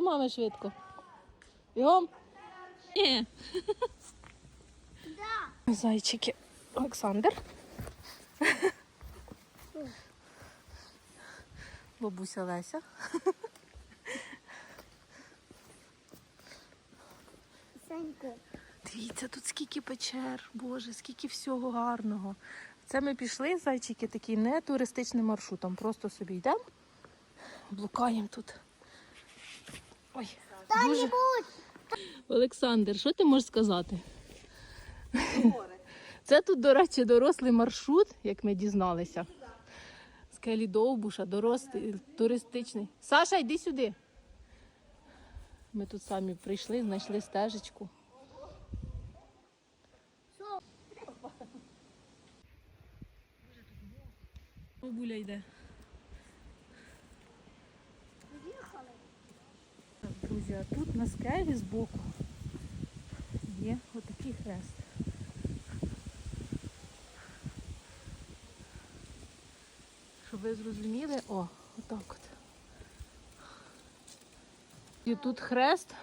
мами швидко. Бігом. Ні. Зайчики. Олександр. Бабуся Леся. Санько. Дивіться, тут скільки печер, Боже, скільки всього гарного. Це ми пішли, зайчики, такі не туристичним маршрутом. Просто собі йдемо, блукаємо тут. Ой, дуже... Олександр, що ти можеш сказати? Це тут, до речі, дорослий маршрут, як ми дізналися. Скелі Довбуша, дорослий, туристичний. Саша, йди сюди. Ми тут самі прийшли, знайшли стежечку. Бабуля йде. Друзі, а тут на скелі збоку є отакий хрест. Щоб ви зрозуміли, о, отак от. І тут хрест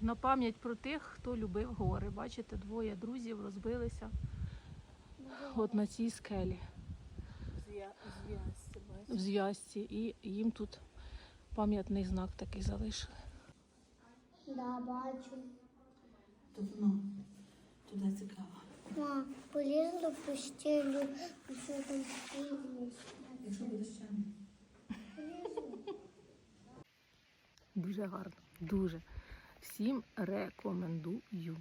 на пам'ять про тих, хто любив гори. Бачите, двоє друзів розбилися от на цій скелі в зв'язці. І їм тут пам'ятний знак такий залишили. Да, бачу. То воно туди цікаво. Ма, полізла в і що там полізла. Якщо будеш ще. Дуже гарно, дуже. Всім рекомендую.